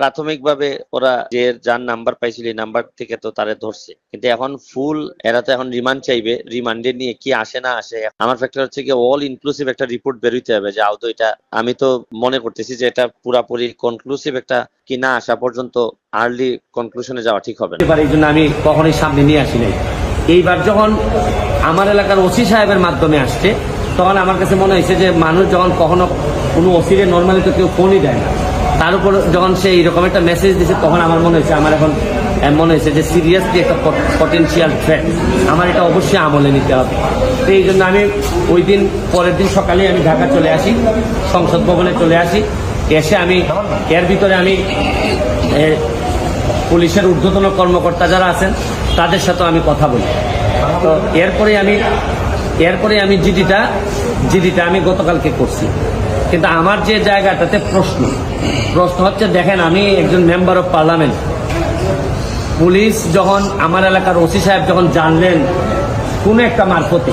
প্রাথমিকভাবে ওরা যে যার নাম্বার পাইছিল এই নাম্বার থেকে তো তারে ধরছে। কিন্তু এখন ফুল এরা তো এখন রিমান্ড চাইবে। রিমান্ডে নিয়ে কি আসে না আসে, আমার ফ্যাক্টর হচ্ছে কি অল ইনক্লুসিভ একটা রিপোর্ট বেরোইতে হবে যে আদৌ এটা, আমি তো মনে করতেছি যে এটা পুরাপুরি কনক্লুসিভ একটা কি না আসা পর্যন্ত আর্লি কনক্লুশনে যাওয়া ঠিক হবে না। এবার এই জন্য আমি কখনোই সামনে নিয়ে আসি নাই। এইবার যখন আমার এলাকার ওসি সাহেবের মাধ্যমে আসছে, তখন আমার কাছে মনে হয়েছে যে মানুষ যখন কখনো কোনো ওসিরে নর্মালি তো কেউ ফোনই দেয় না। তার উপর যখন সে এইরকম একটা মেসেজ দিছে, তখন আমার মনে হয়েছে, আমার এখন মনে হয়েছে যে সিরিয়াসলি একটা পটেন্সিয়াল থ্রেট আমার এটা অবশ্যই আমলে নিতে হবে। তো এই জন্য আমি ওই দিন, পরের দিন সকালে আমি ঢাকা চলে আসি, সংসদ ভবনে চলে আসি। এসে আমি, এর ভিতরে আমি পুলিশের ঊর্ধ্বতন কর্মকর্তা যারা আছেন, তাদের সাথে আমি কথা বলি। তো এরপরে আমি এরপরে আমি জিডিটা জিডিটা আমি গতকালকে করছি। কিন্তু আমার যে জায়গাটাতে প্রশ্ন প্রশ্ন হচ্ছে, দেখেন, আমি একজন মেম্বার অফ পার্লামেন্ট পুলিশ যখন আমার এলাকার ওসি সাহেব যখন জানলেন, কোনো একটা মারফতে